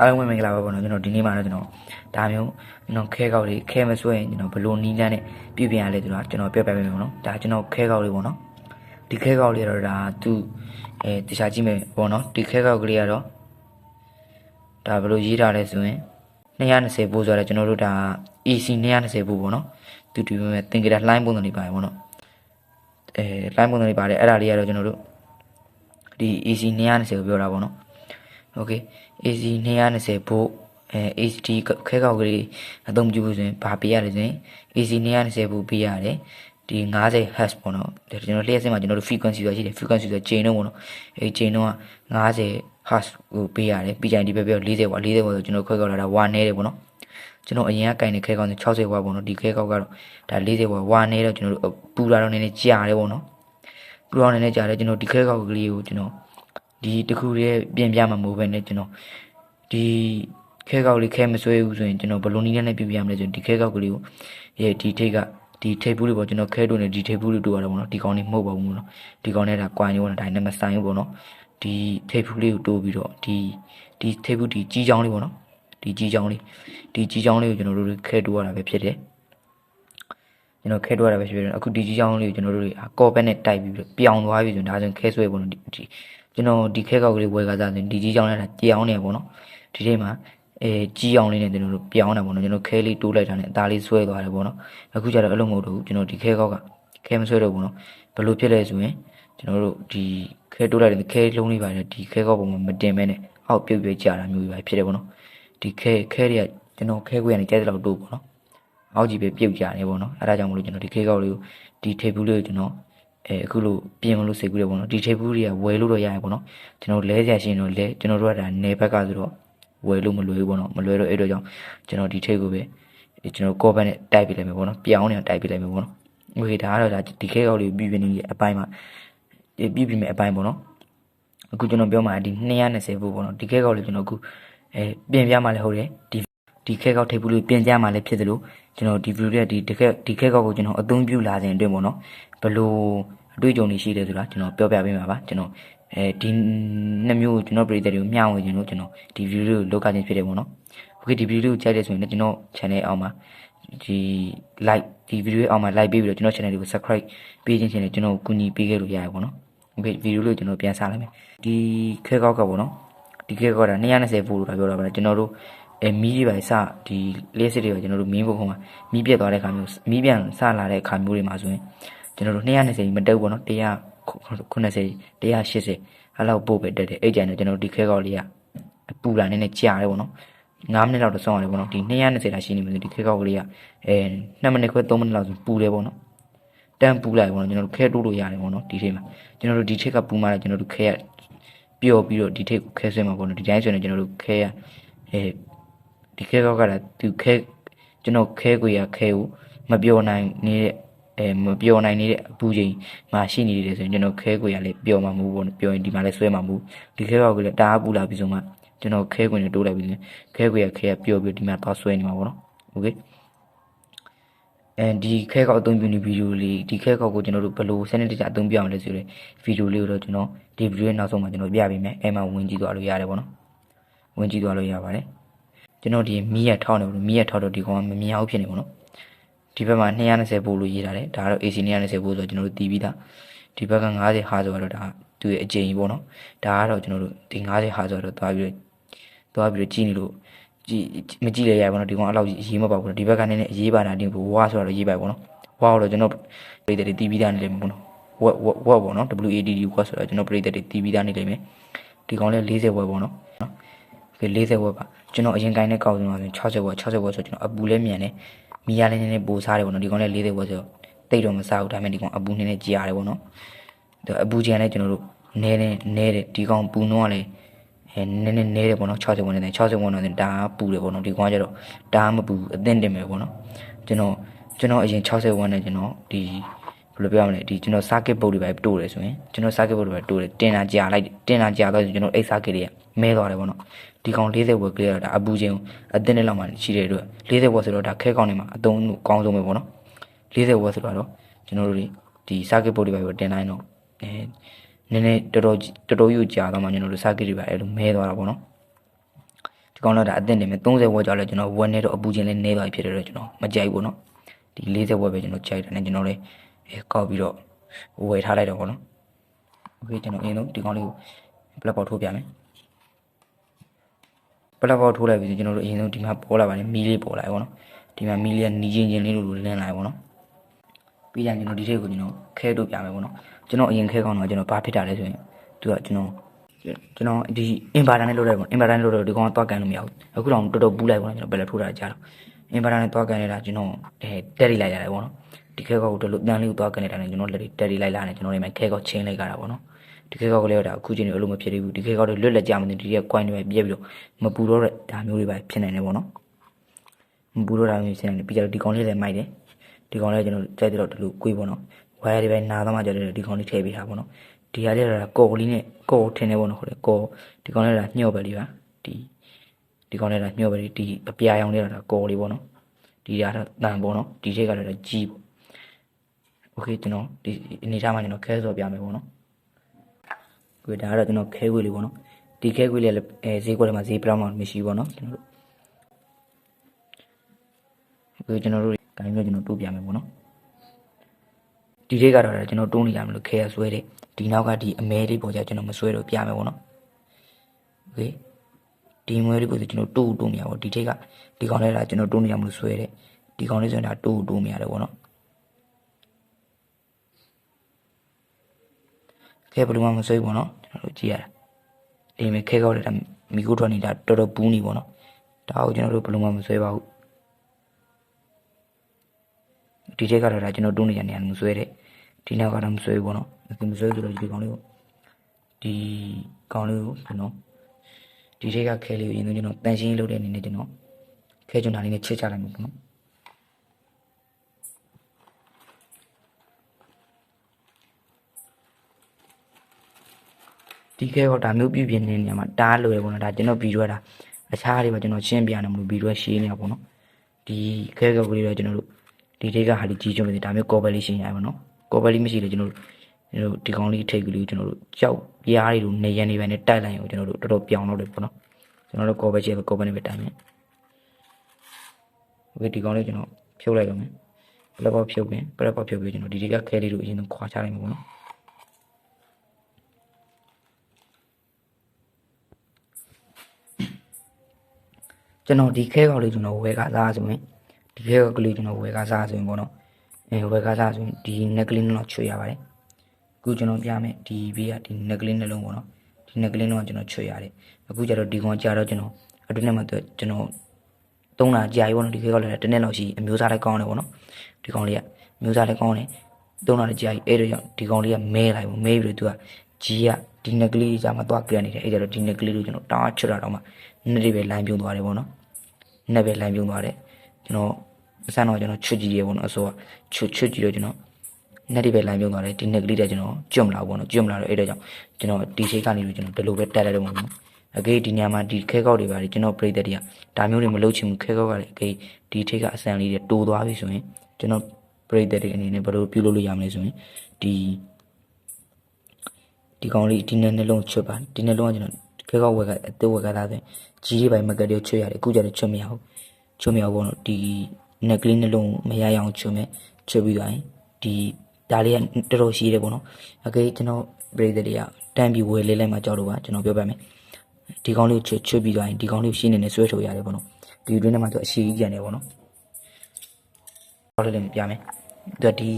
အားလုံးပဲမင်္ဂလာပါပေါ့နော်ကျွန်တော်ဒီနေ့မှာတော့ကျွန်တော်ဒါမျိုးကျွန်တော်ခဲကောက်လေးခဲမဆွဲရင်ကျွန်တော်ဘယ်လိုနီးလန်းနဲ့ပြုပြင်ရလဲဆိုတာကျွန်တော်ပြပြပေးမယ်ပေါ့နော်ဒါကျွန်တော်ခဲကောက်လေးပေါ့နော်ဒီခဲကောက်လေးကတော့ဒါသူအဲတခြားကြည့်မယ်ပေါ့နော်ဒီခဲကောက်ကလေးကတော့ဒါဘယ်လိုရေးထားလဲဆိုရင်220ပို့ဆိုတော့ကျွန်တော်တို့ဒါ EC 220ပို့ပေါ့နော်သူတူမဲ့သင်္ကေတလှိုင်းပုံစံလေးပါတယ်ပေါ့နော်အဲလှိုင်းပုံစံလေးပါတယ်အဲ့ဒါလေးကတော့ကျွန်တော်တို့ဒီ EC 220ကိုပြောတာပေါ့နော် okay AC 220 volt အဲ HD ခဲကောက်ကလေးအသုံးပြုလို့ဆိုရင်ဘာပေးရလဲဆိုရင် AC 220 volt ပေးရတယ်ဒီ90 Hz ပေါ့နော်ဒါကျွန်တော်လျှက်စင်းမှာကျွန်တော်တို့ frequency ဆိုတာရှိတယ် frequency ဆိုတာချိန်တော့ပေါ့နော်အဲချိန်တော့က90 Hz ကိုပေးရတယ်ပြီးကြရင်ဒီဘက်ပြော40 watt 40 watt ဆိုကျွန်တော်ခွဲကောက်လာတာဝါနေတယ်ပေါ့နော်ကျွန်တော်အရင်ကကင်နေခဲကောက်ဆို60 watt ပေါ့နော်ဒီခဲကောက်ကတော့ဒါ40 watt ဝါနေတော့ကျွန်တော်တို့ပူလာတော့နည်းနည်းကြာတယ်ပေါ့နော်ပူလာတော့နည်းနည်းကြာတယ်ကျွန်တော်ဒီခဲကောက်ကလေးကိုကျွန်တော် ဒီတခုတည်းပြင်ပြမှာမဟုတ်ဘဲနဲ့ကျွန်တော်ဒီခဲကောက်လေးခဲမဆွဲဘူးဆိုရင်ကျွန်တော်ဘယ်လိုနည်းနဲ့ပြင်ပြရမလဲဆိုရင်ဒီခဲကောက်ကလေးကိုရဲ့ဒီထိတ်ကဒီထိတ်ဘူးလေးပေါ့ကျွန်တော်ခဲတို့နဲ့ဒီထိတ်ဘူးလေးတို့ရတယ်ပေါ့နော်ဒီကောင်လေးမဟုတ်ပါဘူးပေါ့နော်ဒီကောင်နဲ့ဒါကွာညိုးနေတာဒါနဲ့မဆိုင်ဘူးပေါ့နော်ဒီထိတ်ဘူးလေးကိုတိုးပြီးတော့ဒီဒီထိတ်ဘူးဒီကြီးချောင်းလေးပေါ့နော်ဒီကြီးချောင်းလေးဒီကြီးချောင်းလေးကိုကျွန်တော်တို့ခဲတိုးရတာပဲဖြစ်တယ်ကျွန်တော်ခဲတော့ရတာပဲဖြစ်တယ်အခုဒီကြီးချောင်းလေးကိုကျွန်တော်တို့ကော်ပက်နဲ့တိုက်ပြီးတော့ပြောင်းသွားပြီဆိုရင်ဒါဆိုရင်ခဲဆွဲပေါ့နော်ဒီ ကျွန်တော်ဒီခဲကောက်ကလေးဝယ်ကစားဆိုရင်ဒီကြီးချောင်းလေးကကြောင်နေပေါ့နော်ဒီထဲမှာအဲကြီးအောင်လေးနဲ့ကျွန်တော်တို့ပြောင်းတာပေါ့နော်ကျွန်တော်ခဲလေးတိုးလိုက်တာနဲ့အသားလေးဆွဲသွားတယ်ပေါ့နော်အခုကျတော့အဲ့လိုမဟုတ်တော့ဘူးကျွန်တော်ဒီခဲကောက်ကခဲမဆွဲတော့ဘူးနော်ဘယ်လိုဖြစ်လဲဆိုရင်ကျွန်တော်တို့ဒီခဲတိုးလိုက်တဲ့ခဲလုံးလေးပါတယ်ဒီခဲကောက်ပုံမှာမတင်မဲနဲ့အောက်ပြုတ်ပြကြတာမျိုးပဲဖြစ်တယ်ပေါ့နော်ဒီခဲခဲတွေကကျွန်တော်ခဲခွေကနေကြိုက်တဲ့လောက်တိုးပေါ့နော်အောက်ကြီးပဲပြုတ်ကြတယ်ပေါ့နော်အဲဒါကြောင့်မလို့ကျွန်တော်ဒီခေတ်ကောက်လေးကိုဒီထိပ်ဘူးလေးကိုကျွန်တော် အဲအခုလိုပြင်မလို့စိတ်ကူးတယ်ပေါ့နော်ဒီထိပ်ဘူးတွေကဝယ်လို့တော့ရရပေါ့နော်ကျွန်တော်လဲဆရာရှင်တော့လဲကျွန်တော်တို့ကဒါနေဘက်ကဆိုတော့ဝယ်လို့မလွယ်ဘူးပေါ့နော်မလွယ်တော့အဲ့တော့ကြောင့်ကျွန်တော်ဒီထိပ်ကိုပဲကျွန်တော်ကောဘက်နဲ့တိုက်ပြလိုက်မယ်ပေါ့နော်ပြောင်းနေတိုက်ပြလိုက်မယ်ပေါ့နော်โอเคဒါကတော့ဒါဒီခေတ်ကောက်လေးပြီးပြနေတဲ့အပိုင်းမှာပြီးပြီမဲ့အပိုင်းပေါ့နော်အခုကျွန်တော်ပြောမှာဒီ220ဘူးပေါ့နော်ဒီခေတ်ကောက်လေးကျွန်တော်အခုအဲပြင်ပြမှလည်းဟုတ်တယ်ဒီ ဒီခဲကောက်ထိပ်ဘူးလေးပြင်ကြမှာလည်းဖြစ်သလိုကျွန်တော်ဒီဗီဒီယိုတွေကဒီတခဲဒီခဲကောက်ကိုကျွန်တော်အသုံးပြုလာစဉ်အတွင်းပေါ့နော် ဘလို့အတွေ့အကြုံတွေရှိတယ်ဆိုတာကျွန်တော်ပြောပြပေးမှာပါကျွန်တော်အဲဒီနှစ်မျိုးကိုကျွန်တော်ပြည်သက်တွေကိုမျှဝေခြင်းလို့ကျွန်တော်ဒီဗီဒီယိုကိုလောက်ကြခြင်းဖြစ်တယ်ပေါ့နော်โอเคဒီဗီဒီယိုကိုကြိုက်တယ်ဆိုရင်လည်းကျွန်တော် channel အောက်မှာဒီ like ဒီဗီဒီယိုအောက်မှာ like ပေးပြီးတော့ကျွန်တော် channel တွေကို subscribe ပေးခြင်းချင်းလည်းကျွန်တော်ကူညီပေးခဲ့လို့ရတယ်ပေါ့နော်โอเคဗီဒီယိုလေးကိုကျွန်တော်ပြန်စားလိုက်မယ်ဒီခဲကောက်ကပေါ့နော်ဒီခဲကောက်က220ဗို့လို့ပြောတာပါကျွန်တော်တို့အဲမီးတွေပါစဒီလေးစစ်တွေကကျွန်တော်တို့မင်းဘုံခုံမှာမီးပြတ်သွားတဲ့ခါမျိုးမီးပြန်စလာတဲ့ခါမျိုးတွေမှာဆိုရင် ကျွန်တော်တို့220မတက်ဘူးပေါ့နော်190 180အဲ့လောက်ပို့ပဲတက်တယ်အဲ့ကြိုင်တော့ကျွန်တော်ဒီခဲကောက်လေးကပူလာနေနေကြာတယ်ပေါ့နော်9မိနစ်လောက်တော့စောင့်ရတယ်ပေါ့နော်ဒီ220တာရှိနေမယ်ဒီခဲကောက်ကလေးကအဲ2မိနစ်ခွဲ3မိနစ်လောက်ဆိုပူတယ်ပေါ့နော်တန်းပူလိုက်ပေါ့နော်ကျွန်တော်တို့ခဲတိုးလို့ရတယ်ပေါ့နော်ဒီထိပ်မှာကျွန်တော်တို့ဒီထိပ်ကပူမှလည်းကျွန်တော်တို့ခဲရပျော်ပြီးတော့ဒီထိပ်ကိုခဲဆွဲမှာပေါ့နော်ဒီတိုင်းဆိုရင်ကျွန်တော်တို့ခဲရအဲဒီခဲကောက်ကလည်းသူခဲကျွန်တော်ခဲကိုရခဲကိုမပျော်နိုင်နေတဲ့ အဲမပျော်နိုင်နေတဲ့အပူချိန်မှာရှိနေတယ်ဆိုရင်ကျွန်တော်ခဲကိုရလည်းပျော်မှာမဟုတ်ဘူးပေါ့ပျော်ရင်ဒီမှာလည်းဆွဲမှာမဟုတ်ဒီခဲကောက်ကလည်းတအားပူလာပြီးဆိုမှကျွန်တော်ခဲခွင်နဲ့တိုးလိုက်ပြီးခဲကိုရခဲရပျော်ပြီးဒီမှာတော့ဆွဲနေမှာပေါ့နော်โอเคအဲဒီခဲကောက်အသုံးပြုနေဗီဒီယိုလေးဒီခဲကောက်ကိုကျွန်တော်တို့ဘယ်လိုစနစ်တကျအသုံးပြအောင်လဲဆိုတဲ့ဗီဒီယိုလေးကိုတော့ကျွန်တော်ဒီဗီဒီယိုရဲ့နောက်ဆုံးမှာကျွန်တော်ပြပေးမယ်အဲမှာဝင်ကြည့်သွားလို့ရတယ်ပေါ့နော်ဝင်ကြည့်သွားလို့ရပါတယ်ကျွန်တော်ဒီမီးရထောက်နေလို့မီးရထောက်တော့ဒီကောင်ကမမြင်အောင်ဖြစ်နေပေါ့နော် ဒီဘက်မှာ220ဗို့လို့ရေးထားတယ်ဒါကတော့ AC 220ဗို့ဆိုတော့ကျွန်တော်တို့တီးပြီးသားဒီဘက်က90ဟာဆိုတော့ဒါသူ့ရဲ့အကျိန်ကြီးပေါ့နော်ဒါကတော့ကျွန်တော်တို့ဒီ90ဟာဆိုတော့သွားပြီးတော့သွားပြီးတော့ကြည့်နေလို့ကြည့်မကြည့်လေရပါတော့ဒီကောင်အဲ့လောက်ရေးမပါဘူးဒီဘက်ကနည်းနည်းရေးပါတာဒီဝါဆိုတော့ရေးပါပေါ့နော်ဝါတော့ကျွန်တော်ပြည်သက်တွေတီးပြီးသားနေလိမ့်မယ်ပေါ့နော်ဝက်ဝက်ပေါ့နော် WADD ဝက်ဆိုတော့ကျွန်တော်ပြည်သက်တွေတီးပြီးသားနေလိမ့်မယ်ဒီကောင်လေး40ဝက်ပေါ့နော်နော်ဒီ40ဝက်ပါ ကျွန်တော်အရင်ကိုင်းတဲ့ကောက်ဆုံးဆိုရင်60ဝက်60ဝက်ဆိုကျွန်တော်အပူလည်းမြန်တယ်မီးရလည်းနည်းနည်းပိုစားတယ်ပေါ့နော်ဒီကောင်လေး40ဝက်ဆိုတိတ်တော့မစားဘူးဒါပေမဲ့ဒီကောင်အပူနည်းနည်းကြီးရတယ်ပေါ့နော်အပူကျန်လည်းကျွန်တော်တို့နဲနေနဲတယ်ဒီကောင်ပူနှောကလည်းအဲနည်းနည်းနဲတယ်ပေါ့နော်60ဝက်နဲ့60ဝက်နဲ့ဒါပူတယ်ပေါ့နော်ဒီကောင်ကကျတော့ဒါမပူအသင့်တင်မယ်ပေါ့နော်ကျွန်တော်ကျွန်တော်အရင်60ဝက်နဲ့ကျွန်တော်ဒီဘယ်လိုပြောရမလဲဒီကျွန်တော် circuit board တွေပဲတိုးတယ်ဆိုရင်ကျွန်တော် circuit board တွေပဲတိုးတယ်တင်တာကြာလိုက်တင်တာကြာတော့ကျွန်တော်အဲ့ circuit တွေကမဲသွားတယ်ပေါ့နော် ဒီကောင်40ဝက်ကလေးတော့ဒါအပူချင်းအသင်းနဲ့လောက်မှရှိတဲ့အတွက်40ဝက်ဆိုတော့ဒါခဲကောင်းနေမှာအသုံးအကောင်းဆုံးပဲပေါ့နော်40ဝက်ဆိုတော့ကျွန်တော်တို့ဒီ circuit board တွေပဲတင်လိုက်တော့အဲနည်းနည်းတော်တော်တော်တော်ယူကြာတော့မှကျွန်တော်တို့ circuit တွေပဲအဲ့လိုမဲသွားတာပေါ့နော် ဒီကောင်တော့ဒါအသင့်နေမယ်30ဝက်ကြောက်လဲကျွန်တော်ဝက်နဲ့တော့အပူချင်းလေးနေသွားပြီဖြစ်တယ်တော့ကျွန်တော်မကြိုက်ဘူးနော်ဒီ40ဝက်ပဲကျွန်တော်ကြိုက်တယ်နဲ့ကျွန်တော်လည်းအဲကောက်ပြီးတော့ဝယ်ထားလိုက်တော့ဗောနော်โอเคကျွန်တော်အရင်ဆုံးဒီကောင်လေးကိုပလက်ပေါက်ထိုးပြမယ် ပလက်ပေါက်ထိုးလိုက်ပြီဆိုကျွန်တော်တို့အရင်ဆုံးဒီမှာပေါ်လာပါတယ်မီးလေးပေါ်လာပြီဗောနော်ဒီမှာမီးလေးကနီးချင်းချင်းလေးလိုလိုလင်းလာပြီဗောနော်ပြီးရင်ကျွန်တော်ဒီထည့်ကိုကျွန်တော်ခဲတို့ပြမယ်ဗောနော်ကျွန်တော်အရင်ခဲကောင်းတော့ကျွန်တော်ဘာဖြစ်တာလဲဆိုရင်သူကကျွန်တော်ကျွန်တော်ဒီအင်ဗာတာနဲ့လုပ်လိုက်ဗောအင်ဗာတာနဲ့လုပ်တော့ဒီကောင်ကသွားကန်လို့မရဘူးအခုတော့တော်တော်ပူးလိုက်ဗောနော်ကျွန်တော်ဘယ်လိုထိုးတာကြားတော့အင်ဗာတာနဲ့သွားကန်နေတာကျွန်တော်အဲတက်ရိလိုက်ရတယ်ဗောနော်ဒီခဲကောက်ကိုတို့လို့တန်လေးကိုသွားကန်နေတာနဲ့ကျွန်တော်လက်တွေတက်ရိလိုက်လာနေကျွန်တော်ဒီမှာခဲကောက်ချင်းလိုက်ကြတာဗောနော် ဒီခဲကောက်ကလေးတော့အခုချိန်တွေအလိုမဖြစ်သေးဘူးဒီခဲကောက်တွေလွတ်လက်ကြမသိဒီရဲ့ coin တွေပဲပြက်ပြီးတော့မပူတော့တဲ့ဒါမျိုးတွေပဲဖြစ်နေတယ်ဗောနော်မပူတော့တာမျိုးဖြစ်နေတယ်ပြီးကြတော့ဒီကောင်လေးလည်းမိုက်တယ်ဒီကောင်လေးကျွန်တော်ကြိုက်တယ်တော့ဒီလိုကိုေးဗောနော်ဝါရတွေပဲနာတော့မှကြတယ်ဒီကောင်လေးထည့်ပေးတာဗောနော်ဒီဟာလေးကကော်ကလေးနဲ့ကော်ထင်းနေဗောနော်ဟုတ်တယ်ကော်ဒီကောင်လေးကညှော့ပဲလေးပါဒီဒီကောင်လေးကညှော့ပဲလေးဒီအပြာရောင်လေးကကော်လေးဗောနော်ဒီကတော့တန်ဗောနော်ဒီထိတ်ကတော့ကြီးဗော โอเคကျွန်တော်ဒီအနေထားမှာကျွန်တော်ခဲစော်ပြမယ်ပေါ့နော် ကိုဒါကတော့ကျွန်တော်ခဲခွေးလေးပေါ့နော်ဒီခဲခွေးလေးလည်းအဲဈေးကွက်ထဲမှာဈေးပလောက်မှမရှိဘူးပေါ့နော်ကျွန်တော်တို့ကိုကျွန်တော်တို့ကိုင်းပြီးတော့ကျွန်တော်တိုးပြမယ်ပေါ့နော်ဒီလေးကတော့ကျွန်တော်တိုးနေကြမလို့ခဲရဆွဲတယ်ဒီနောက်ကဒီအမဲလေးပေါ်ကြကျွန်တော်မဆွဲတော့ပြမယ်ပေါ့နော်โอเคဒီမွဲလေးကိုကျွန်တော်တိုးတိုးမရဘူးဒီထိတ်ကဒီကောင်လေးကကျွန်တော်တိုးနေကြမလို့ဆွဲတယ်ဒီကောင်လေးဆိုရင်ဒါတိုးတိုးမရတယ်ပေါ့နော် ခဲဘယ်လိုမှမဆွဲဘူးပေါ့နော်ကျွန်တော်တို့ကြည့်ရတာအိမ်မှာခဲကောက်လိုက်တာမိကိုထွက်နေတာတော်တော်ဘူးနေပေါ့နော်ဒါကိုကျွန်တော်တို့ဘယ်လိုမှမဆွဲပါဘူးဒီချက်ကတော့ဒါကျွန်တော်တွန်းနေကြနေရမဆွဲတဲ့ဒီနောက်ကတော့မဆွဲဘူးပေါ့နော်ဒီမဆွဲဆိုတော့ဒီကောင်လေးကိုဒီကောင်လေးကိုကျွန်တော်ဒီချက်ကခဲလေးကိုအရင်ဆုံးကျွန်တော်တန်ရှင်းလုပ်တဲ့အနေနဲ့ကျွန်တော်ခဲကျွန်တော်လေးနဲ့ချက်ချလိုက်မှာပေါ့နော် ဒီခဲတော့ဒါမျိုးပြုပြင်နေတဲ့နေရာမှာတားလို့ရပေါ့နော်ဒါကျွန်တော်ပြီးရွက်တာအခြားတွေမှာကျွန်တော်ရှင်းပြရတယ်မလို့ပြီးရွက်ရှင်းနေတာပေါ့နော်ဒီခဲကောက်ကလေးတော့ကျွန်တော်တို့ဒီထိတ်ကဟာဒီကြီးကျွန်းနေဒါမျိုးကော်ဘယ်လေးရှင်းရပါတော့ကော်ဘယ်လေးမရှိလို့ကျွန်တော်တို့ကျွန်တော်တို့ဒီကောင်းလေးထိတ်ကလေးကိုကျွန်တော်တို့ကြောက်ပြားတွေလိုနေရန်နေပဲနဲ့တိုက်လိုက်အောင်ကျွန်တော်တို့တော်တော်ပြောင်းလုပ်တယ်ပေါ့နော်ကျွန်တော်တို့ကော်ဘယ်ချဲကော်ဘယ်နဲ့ပဲတိုက်မယ်ဝေဒီကောင်းလေးကျွန်တော်ဖြုတ်လိုက်ရမယ်ပလက်ပေါဖြုတ်ပြင်ပလက်ပေါဖြုတ်ပြီးကျွန်တော်ဒီဒီကခဲလေးတို့အရင်ဆုံးခွာချလိုက်မှာပေါ့နော် ကျွန်တော်ဒီခဲကောက်လေးကျွန်တော်ဝယ်ကစားဆိုရင်ဒီခဲကောက်ကလေးကျွန်တော်ဝယ်ကစားဆိုရင်ပေါ့နော်အဲဝယ်ကစားဆိုရင်ဒီ neck ကလေးတော့ချွေရပါတယ်အခုကျွန်တော်ပြမယ်ဒီဘေးကဒီ neck ကလေးနှလုံးပေါ့နော်ဒီ neck ကလေးတော့ကျွန်တော်ချွေရတယ်အခုကျတော့ဒီကောင်ကြာတော့ကျွန်တော်အတွင်းထဲမှာတော့ကျွန်တော်သုံးတာကြာပြီပေါ့နော်ဒီခဲကောက်လေးတစ်နေ့လောက်ရှိအမျိုးသားလေးကောင်းတယ်ပေါ့နော်ဒီကောင်လေးကအမျိုးသားလေးကောင်းတယ်သုံးတာလည်းကြာပြီအဲ့တော့ကြောင့်ဒီကောင်လေးကမဲလိုက်ပေါ့မဲပြီးတော့သူကကြီးကဒီ neck ကလေးကြာမှသွားကြရနေတယ်အဲ့ကြတော့ဒီ neck ကလေးကိုကျွန်တော်တားချွတ်တာတော့မှနှစ်တွေပဲလိုင်းပြုံးသွားတယ်ပေါ့နော် နဲ့ပဲလိုင်းပြုံးသွားတယ်ကျွန်တော်အစမ်းတော့ကျွန်တော်ချွတ်ကြည့်ရေပေါ့နော်အစောကချွတ်ချွတ်ကြည့်တော့ကျွန်တော်နဲ့ဒီပဲလိုင်းပြုံးသွားတယ်ဒီနှစ်ကလေးတည်းကျွန်တော်ကျွတ်မလာဘူးပေါ့နော်ကျွတ်မလာတော့အဲ့ဒါကြောင့်ကျွန်တော်ဒီချိန်ကနေပြီးကျွန်တော်ဒီလိုပဲတက်လိုက်တော့မှာပေါ့အကေဒီညမှာဒီခဲကောက်တွေပါလေကျွန်တော်ပြိသက်တွေကဒါမျိုးတွေမလုပ်ချင်ဘူးခဲကောက်ကလည်းအကေဒီထိတ်ကအစံလေးတွေတိုးသွားပြီဆိုရင်ကျွန်တော်ပြိသက်တွေအနေနဲ့ဘယ်လိုပြုလုပ်လို့ရမလဲဆိုရင်ဒီဒီကောင်လေးဒီနေ့နှလုံးချွတ်ပါဒီနှလုံးကကျွန်တော် ခဲကောက်ဝက်ကအသေးဝက်ကသားဆိုရင်ကြီးတွေပိုင်းမကလေးချွတ်ရတယ်အခုကျတော့ချွတ်မရဘူးချွတ်မြောက်ပေါ့နော်ဒီနက်ကလေးနှလုံးမရရအောင်ချွတ်မယ်ချွတ်ပြီးသွားရင်ဒီဒါလေးကတော်တော်ရှိတယ်ပေါ့နော်အကေကျွန်တော်ပရိသတ်တွေကတန်းပြီးဝယ်လေးလိုက်မှကြောက်လို့ပါကျွန်တော်ပြောပြမယ်ဒီကောင်းလေးကိုချွတ်ချွတ်ပြီးသွားရင်ဒီကောင်းလေးကိုရှင်းနေနေဆွဲထုတ်ရတယ်ပေါ့နော်ဒီအတွင်းထဲမှာသူအရှိကြီးကျန်တယ်ပေါ့နော်ဟောလေးလေးပြမယ်သူကဒီ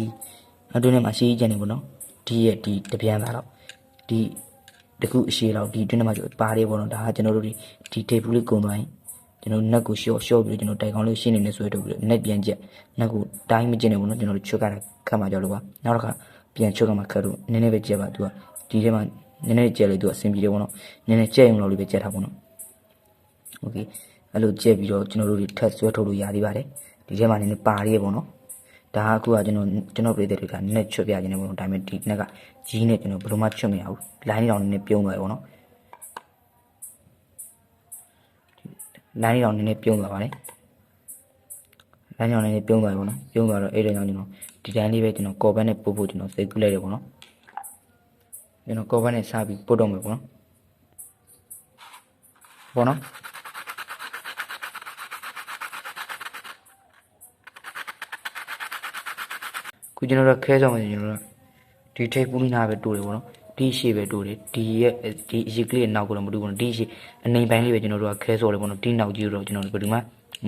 အတွင်းထဲမှာအရှိကြီးကျန်နေပေါ့နော်ဒီရဲ့ဒီတပြန်သားတော့ဒီ တခုအရှိလောက်ဒီအတွင်းထဲမှာကျပါတယ်ပေါ့နော်ဒါကကျွန်တော်တို့ဒီဒီ table လေးကုန်သွားရင် ကျွန်တော်နက်ကိုရှော့ရှော့ပြီးတော့ကျွန်တော်တိုင်ကောင်းလေးရှင်းနေနေဆွဲထုတ်ပြီးတော့နက်ပြန်ချက်နက်ကိုတိုင်းမကျင်နေဘူးနော်ကျွန်တော်တို့ချွတ်ကြတာခတ်မှကြောက်လို့ပါနောက်တစ်ခါပြန်ချွတ်တော့မှခတ်လို့နည်းနည်းပဲကျက်ပါသူကဒီထဲမှာနည်းနည်းကျက်လို့သူကအဆင်ပြေတယ်ပေါ့နော်နည်းနည်းကျက်ရုံလောက်လေးပဲကျက်ထားပေါ့နော်โอเคအဲ့လိုကျက်ပြီးတော့ကျွန်တော်တို့တွေထပ်ဆွဲထုတ်လို့ရသေးပါတယ်ဒီထဲမှာနည်းနည်းပါရည်ပေါ့နော် ဒါကအခုကကျွန်တော်ကျွန်တော်ပြည်သက်တွေကနက်ချွတ်ပြခြင်းနေပေါ့နော်ဒါပေမဲ့ဒီနက်ကကြီးနဲ့ကျွန်တော်ဘယ်လိုမှချွတ်မရဘူးလိုင်းတောင်နည်းနည်းပြုံးသွားတယ်ပေါ့နော်လိုင်းရောင်နည်းနည်းပြုံးသွားပါလေလိုင်းရောင်နည်းနည်းပြုံးသွားပြီပေါ့နော်ပြုံးသွားတော့အဲ့ဒါကြောင့်ကျွန်တော်ဒီတိုင်းလေးပဲကျွန်တော်ကော်ဘတ်နဲ့ပို့ဖို့ကျွန်တော်စိတ်ကူးလိုက်တယ်ပေါ့နော်ကျွန်တော်ကော်ဘတ်နဲ့စပြီးပို့တော့မယ်ပေါ့နော်ပေါ့နော် ခုကျွန်တော်တို့ခဲဆောင်မယ်ကျွန်တော်တို့ဒီထိပ်ပူးနာပဲတိုးတယ်ပေါ့နော်ဒီရှေ့ပဲတိုးတယ်ဒီရဲ့ဒီအရှိကလေးနောက်ကတော့မတူဘူးနော်ဒီရှေ့အနေပိုင်းလေးပဲကျွန်တော်တို့ကခဲဆော်တယ်ပေါ့နော်ဒီနောက်ကြီးတော့ကျွန်တော်တို့ဘယ်သူမှ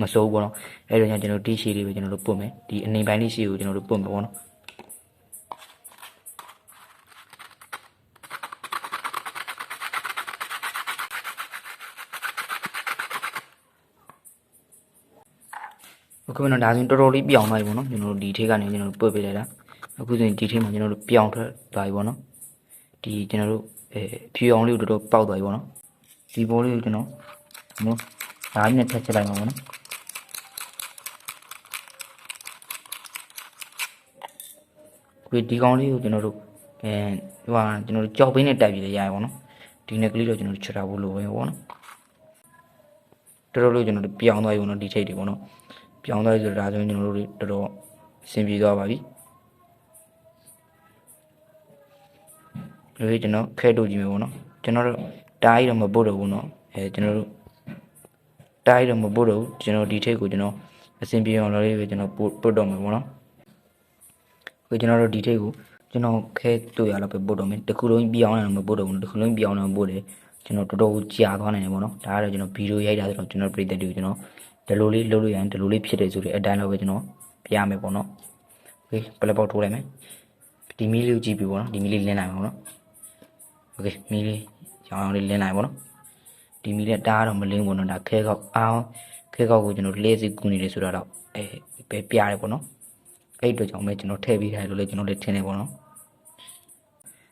မစိုးဘူးပေါ့နော်အဲ့တော့ကျွန်တော်ဒီရှေ့လေးပဲကျွန်တော်တို့ပုတ်မယ်ဒီအနေပိုင်းလေးရှေ့ကိုကျွန်တော်တို့ပုတ်မယ်ပေါ့နော် အခုကျွန်တော်ဒါဆိုရင်တော်တော်လေးပြောင်းသွားပြီပေါ့နော်ကျွန်တော်တို့ဒီထိကနေကျွန်တော်တို့ပွတ်ပေးလိုက်တာအခုဆိုရင်ဒီထိမှာကျွန်တော်တို့ပြောင်းထွက်သွားပြီပေါ့နော်ဒီကျွန်တော်တို့အဲဖြူအောင်လေးကိုတော်တော်ပေါက်သွားပြီပေါ့နော်ဒီဘောလေးကိုကျွန်တော်နော်ဓာတ်နဲ့ထက်ချက်လိုက်မှာပေါ့နော်ဒီဒီကောင်လေးကိုကျွန်တော်တို့အဲဟိုဟာကျွန်တော်တို့ကြောက်ပင်းနဲ့တိုက်ပြီးရရပါပေါ့နော်ဒီနဲ့ကလေးတော့ကျွန်တော်တို့ချက်ထားဖို့လိုပဲပေါ့နော်တော်တော်လေးကျွန်တော်တို့ပြောင်းသွားပြီပေါ့နော်ဒီထိတ်တွေပေါ့နော် ပြောင်းသွားပြီဆိုတော့ဒါဆိုရင်ကျွန်တော်တို့တွေတော်တော်အဆင်ပြေသွားပါပြီဒီကျွန်တော်ခဲတို့ကြည့်မယ်ပေါ့နော်ကျွန်တော်တို့တားရီတော့မပုတ်တော့ဘူးနော်အဲကျွန်တော်တို့တားရီတော့မပုတ်တော့ဘူးကျွန်တော်ဒီထိတ်ကိုကျွန်တော်အဆင်ပြေအောင်လို့လေးပဲကျွန်တော်ပုတ်ပုတ်တော့မယ်ပေါ့နော်ကိုကျွန်တော်တို့ဒီထိတ်ကိုကျွန်တော်ခဲတို့ရတော့ပဲပုတ်တော့မယ်တစ်ခုလုံးပြောင်းအောင်မပုတ်တော့ဘူးတစ်ခုလုံးပြောင်းအောင်ပုတ်တယ်ကျွန်တော်တော်တော်ကြာသွားနိုင်တယ်ပေါ့နော်ဒါကတော့ကျွန်တော်ဗီဒီယိုရိုက်တာဆိုတော့ကျွန်တော်ပြည်သက်တွေကိုကျွန်တော် ဒီလိုလေးလုပ်လို့ရရင်ဒီလိုလေးဖြစ်တယ်ဆိုတဲ့အတိုင်းတော့ပဲကျွန်တော်ပြရမယ်ပေါ့နော်โอเคပလက်ပေါက်ထိုးလိုက်မယ်ဒီမီလေးကိုကြည့်ပြီပေါ့နော်ဒီမီလေးလင်းနိုင်ပါပေါ့နော်โอเคမီလေးရောင်းရောင်းလေးလင်းနိုင်ပါပေါ့နော်ဒီမီလေးတားတော့မလင်းဘူးနော်ဒါခဲကောက်အောင်ခဲကောက်ကိုကျွန်တော်လဲစီကူနေတယ်ဆိုတော့အဲပဲပြရတယ်ပေါ့နော်အဲ့အတွက်ကြောင့်ပဲကျွန်တော်ထည့်ပေးထားတယ်လို့လည်းကျွန်တော်လည်းထင်တယ်ပေါ့နော်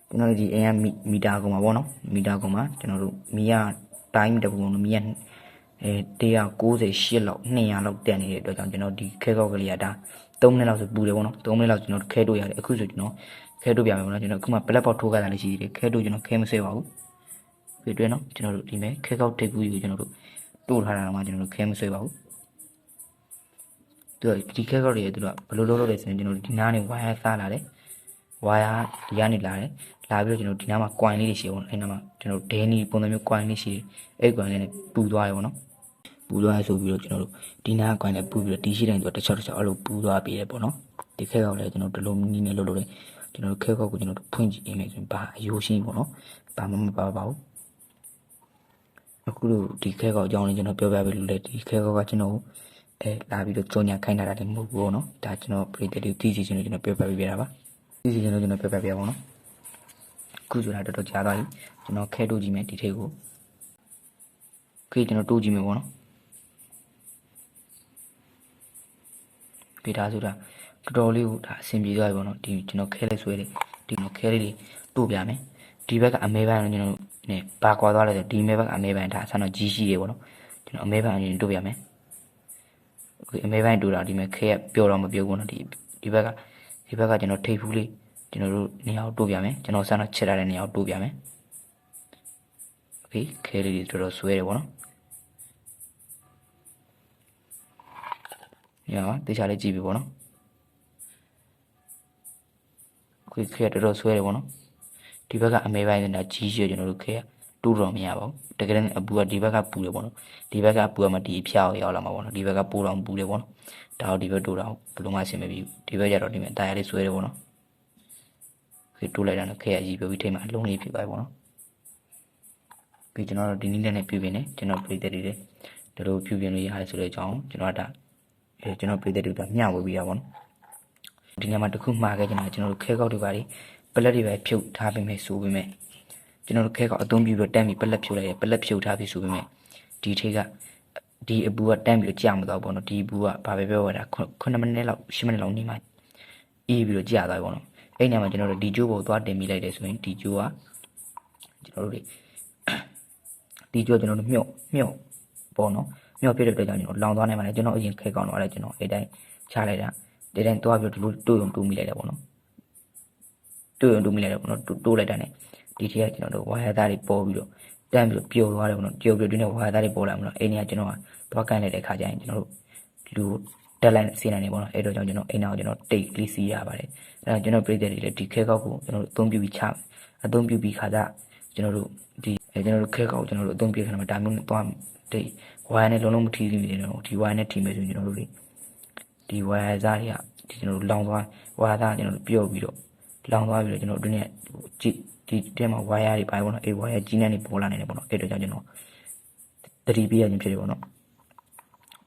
ကျွန်တော်ဒီအင်ကမီတာကောင်ပါပေါ့နော်မီတာကောင်မှာကျွန်တော်တို့မီရတိုင်းတပူပေါ့နော်မီရ အဲ198လောက်200လောက်တက်နေတဲ့အတွက်ကြောင့်ကျွန်တော်ဒီခဲကောက်ကလေးကဒါ3မိနစ်လောက်ဆိုပူတယ်ပေါ့နော်3မိနစ်လောက်ကျွန်တော်ခဲတို့ရတယ်အခုဆိုကျွန်တော်ခဲတို့ပြမယ်ပေါ့နော်ကျွန်တော်အခုမှ black box ထိုးခဲ့တာလည်းရှိသေးတယ်ခဲတို့ကျွန်တော်ခဲမဆွဲပါဘူးပြတွေ့နော်ကျွန်တော်တို့ဒီမဲ့ခဲကောက်ထိပ်ကူးကြီးကိုကျွန်တော်တို့တိုးထားတာတော့မှကျွန်တော်တို့ခဲမဆွဲပါဘူးသူကဒီခဲကောက်တွေသူကဘယ်လိုလုပ်လို့လဲဆိုရင်ကျွန်တော်ဒီနားနေဝိုင်ယာစားလာတယ်ဝိုင်ယာဒီကနေလာတယ်လာပြီးတော့ကျွန်တော်ဒီနားမှာ coin လေးတွေရှိပေါ့နော်အဲ့နားမှာကျွန်တော်ဒဲနီပုံစံမျိုး coin လေးရှိတယ်အဲ့ coin လေးနဲ့ပူသွားတယ်ပေါ့နော် ပူသွားဆိုပြီးတော့ကျွန်တော်တို့ဒီနာကွိုင်းနဲ့ပူပြီးတော့တီးရှိတိုင်းသူကတစ်ချောက်တစ်ချောက်အဲ့လိုပူသွားပြီးတယ်ပေါ့နော်ဒီခဲကောက်လည်းကျွန်တော်တို့ဒီလိုနီးနေလို့လို့လေကျွန်တော်တို့ခဲကောက်ကိုကျွန်တော်တို့ဖွင့်ကြည့်နေမယ်ဆိုရင်ဘာအယိုးရှင်းပေါ့နော်ဘာမှမပါပါဘူးအခုလို့ဒီခဲကောက်အကြောင်းလေးကျွန်တော်ပြောပြပေးလို့လေဒီခဲကောက်ကကျွန်တော်အဲလာပြီးတော့ကြောညာခိုင်းတာလည်းမဟုတ်ဘူးပေါ့နော်ဒါကျွန်တော်ပြည်သက်တွေတီးစီခြင်းလို့ကျွန်တော်ပြောပြပေးပြတာပါတီးစီခြင်းလို့ကျွန်တော်ပြောပြပြပါပေါ့နော်အခုဆိုတာတော်တော်ကြားသွားပြီကျွန်တော်ခဲတို့ကြည့်မယ်ဒီထိတ်ကိုခေကျွန်တော်တိုးကြည့်မယ်ပေါ့နော် ပေတာဆိုတာတော်တော်လေးကိုဒါအဆင်ပြေသွားပြီပေါ့နော်ဒီကျွန်တော်ခဲလေးဆွဲတယ်ဒီကျွန်တော်ခဲလေးတွေတို့ပြမယ်ဒီဘက်ကအမဲပိုင်းကျွန်တော်ねပါကွာသွားလဲဆိုဒီမဲဘက်ကအမဲပိုင်းဒါအဆန်တော့ကြီးရှိတယ်ပေါ့နော်ကျွန်တော်အမဲပိုင်းအရင်တို့ပြမယ်အခုအမဲပိုင်းတို့တာဒီမဲခဲကပျော်တော့မပြုတ်ဘူးနော်ဒီဒီဘက်ကဒီဘက်ကကျွန်တော်ထိပ်ဖူးလေးကျွန်တော်တို့နေရာကိုတို့ပြမယ်ကျွန်တော်ဆန်တော့ချက်ထားတဲ့နေရာကိုတို့ပြမယ်โอเคခဲလေးတွေတော်တော်ဆွဲတယ်ပေါ့နော် ။ ညာတေချာလေးကြည့်ပြီပေါ့နော်။ခွေခဲတော်တော်ဆွဲတယ်ပေါ့နော်။ဒီဘက်ကအမဲပိုင်းနေတာကြီးရှိကျွန်တော်တို့ခဲတူးတော်မရပါဘူး။တကယ်လည်းအပူကဒီဘက်ကပူတယ်ပေါ့နော်။ဒီဘက်ကအပူကမှဒီအဖျားကိုရောက်လာမှာပေါ့နော်။ဒီဘက်ကပိုးတော်ပူတယ်ပေါ့နော်။ဒါတော့ဒီဘက်တူတာဘယ်လိုမှအဆင်မပြေဘူး။ဒီဘက်ကျတော့ဒီမဲ့တာယာလေးဆွဲတယ်ပေါ့နော်။ခဲတူးလိုက်တာနဲ့ခဲအကြီးပြပြီးထိမှအလုံးလေးဖြစ်သွားပြီပေါ့နော်။ပြီးကျွန်တော်တို့ဒီနည်းနဲ့ပြုပြင်နေကျွန်တော်ပြည်သက်တွေဒီလိုပြုပြင်လို့ရတယ်ဆိုတဲ့အကြောင်းကျွန်တော်ကဒါအဲ ကျွန်တော်ပြည်သက်တွေကမျှဝေပြီးတာပေါ့နော်ဒီညမှာတစ်ခုမှားခဲ့ကျွန်တော်ကျွန်တော်တို့ခဲကောက်တွေပါလေပလက်တွေပဲဖြုတ်ထားပေးမယ်ဆိုပေမဲ့ကျွန်တော်တို့ခဲကောက်အသုံးပြုပြီးတော့တန်းပြီးပလက်ဖြုတ်လိုက်ရပလက်ဖြုတ်ထားပြီးဆိုပေမဲ့ဒီထိတ်ကဒီအပူကတန်းပြီးတော့ကြာမသွားဘူးပေါ့နော်ဒီအပူကဘာပဲပြောရတာ9မိနစ်လောက်10မိနစ်လောက်နေမှအေးပြီးတော့ကြာသွားပြီပေါ့နော်အဲ့ညမှာကျွန်တော်တို့ဒီကျိုးပေါ်သွားတင်မိလိုက်တယ်ဆိုရင်ဒီကျိုးကကျွန်တော်တို့တွေဒီကျိုးကျွန်တော်တို့မြုပ်မြုပ်ပေါ့နော် မြောက်ပြတဲ့အတွက်ကြောင့်ကျွန်တော်လောင်သွားနိုင်ပါလေကျွန်တော်အရင်ခဲကောင်းတော့လည်းကျွန်တော်အဲ့တိုင်းချလိုက်တာဒီတိုင်းသွားပြီးတော့တိုးရုံတိုးမိလိုက်တယ်ပေါ့နော်တိုးရုံတိုးမိလိုက်တယ်ပေါ့နော်တိုးလိုက်တာ ਨੇ ဒီထက်ကကျွန်တော်တို့ဝါရသားတွေပေါ်ပြီးတော့တန်းပြီးတော့ပျော်သွားတယ်ပေါ့နော်ပျော်ပြီးတော့ဒီနေ့ဝါရသားတွေပေါ်လာမလို့အဲ့ဒီကကျွန်တော်ကသွားကန်လိုက်တဲ့ခါကျရင်ကျွန်တော်တို့လူတက်လိုက်စီနိုင်နေပေါ့နော်အဲ့တော့ကြောင့်ကျွန်တော်အိမ်နာကိုကျွန်တော်တိတ်လေးစီးရပါတယ်အဲ့တော့ကျွန်တော်ပြည်သက်တွေလည်းဒီခဲကောက်ကိုကျွန်တော်တို့အသုံးပြုပြီးချအသုံးပြုပြီးခါကျကျွန်တော်တို့ဒီကျွန်တော်တို့ခဲကောက်ကိုကျွန်တော်တို့အသုံးပြုခါမှာဒါမျိုးနဲ့သွားတိတ် wire နဲ့လုံးလုံးမထီးသေးဘူးကျွန်တော်တို့ဒီ wire နဲ့ထီးမယ်ဆိုရင်ကျွန်တော်တို့ဒီ wire စားတွေကဒီကျွန်တော်တို့လောင်သွား wire စားကျွန်တော်တို့ပြော့ပြီးတော့လောင်သွားပြီးတော့ကျွန်တော်တို့အတွင်းနဲ့ကြည့်ဒီတဲမှာ wire တွေပါပေါ့နော်အေး wire ကြီးနှန်းတွေပေါ်လာနေတယ်ပေါ့နော်အဲ့တော့ကြောင့်ကျွန်တော်သတိပေးရခြင်းဖြစ်တယ်ပေါ့နော်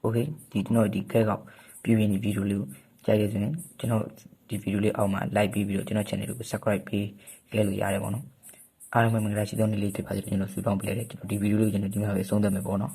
okay ဒီကျွန်တော်ဒီကဲကောက်ပြပြနေဗီဒီယိုလေးကိုကြိုက်ရဆိုရင်ကျွန်တော်ဒီဗီဒီယိုလေးအောက်မှာ like ပြီးပြီးတော့ကျွန်တော် channel ကို subscribe ပေးခဲ့လို့ရတယ်ပေါ့နော်အားလုံးပဲမင်္ဂလာရှိသောနေ့လေးဖြစ်ပါစေကျွန်တော်ဆုတောင်းပေးလိုက်တယ်ကျွန်တော်ဒီဗီဒီယိုလေးကိုကျွန်တော်ဒီမှာပဲအဆုံးသတ်မယ်ပေါ့နော်